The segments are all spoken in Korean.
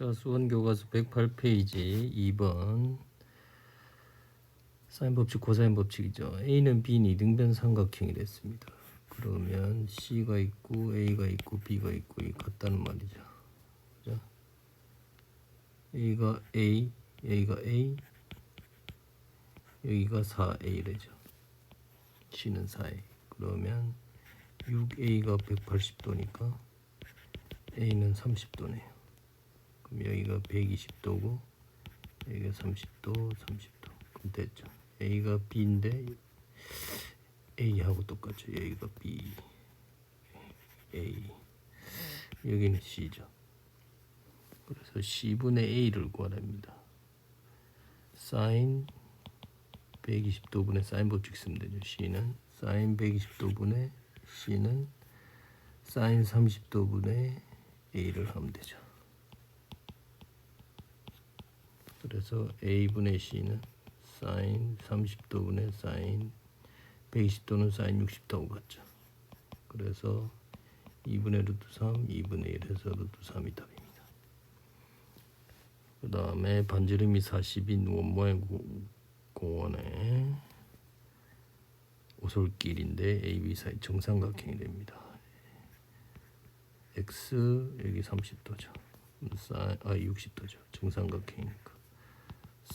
자, 수원 교과서 108페이지 2번 사인 법칙, 코사인 법칙이죠. A는 B는 이등변 삼각형이 됐습니다. 그러면 C가 있고 A가 있고 B가 있고 이 같다는 말이죠. 그죠? A가 A, A가 A, 여기가 4A래죠. C는 4A. 그러면 6A가 180도니까 A는 30도네요. 그럼 여기가 120도고 여기가 30도, 30도. 그럼 됐죠. A가 B인데 A하고 똑같죠. 여기가 B, A. 여기는 C죠. 그래서 C분의 A를 구하랍니다. 사인 120도분의 사인 법칙 쓰면 되죠. C는 사인 120도분의 C는 사인 30도분의 A를 하면 되죠. 그래서 A분의 C는 사인 30도분의 사인 120도는 사인 60도하고 같죠. 그래서 2분의 루트 3, 2분의 1해서 루트 3이 답입니다. 그 다음에 반지름이 40인 원모의 고- 공원에 오솔길인데 AB 사이 정삼각형이 됩니다. X 여기 30도죠. 사인 아 60도죠. 정삼각형이니까.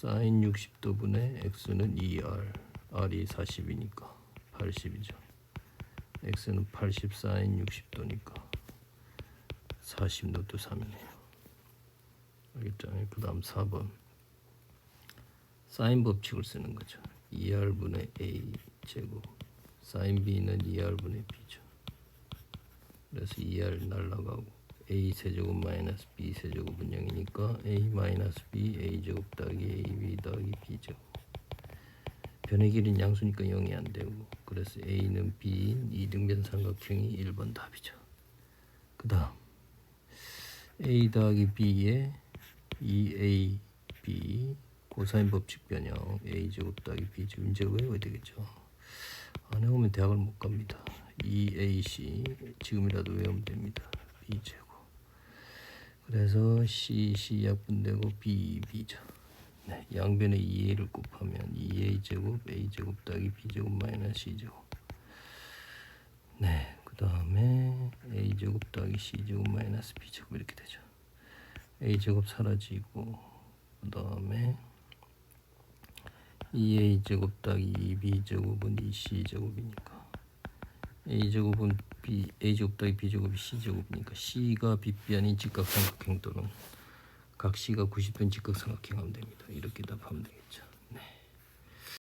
사인 60도 분의 X는 2R, R이 40이니까 80이죠. X는 80 사인 60도니까 40 노트 3이네요. 알겠죠? 그 다음 4번 사인 법칙을 쓰는 거죠. 2R분의 A 제곱 사인 B는 2R분의 B죠. 그래서 2R 날라가고 A 세제곱 마이너스 B 세제곱은 0이니까 A 마이너스 B A 제곱 더하기 AB 더하기 B 제곱 변의 길이는 양수니까 0이 안 되고 그래서 A는 B인 이등변 삼각형이 1번 답이죠. 그 다음 A 더하기 B에 2AB 고사인 법칙 변형 A 제곱 더하기 B 제곱 이제 외워야 되겠죠. 안 외우면 대학을 못 갑니다. 2AC 지금이라도 외우면 됩니다. B 제곱 그래서 C C 약분되고 B B죠. 네, 양변에 2a를 곱하면 2a 제곱 a 제곱 더하기 b 제곱 마이너스 c 제곱. 네, 그 다음에 a 제곱 더하기 c 제곱 마이너스 b 제곱 이렇게 되죠. a 제곱 사라지고 그 다음에 2a 제곱 더하기 2b 제곱은 2c 제곱이니까 a 제곱은 b a 제곱 더하기 b 제곱이 c 제곱이니까 c가 아닌 직각삼각형 또는 각 C가 90도 직각삼각형 하면 됩니다. 이렇게 답하면 되겠죠.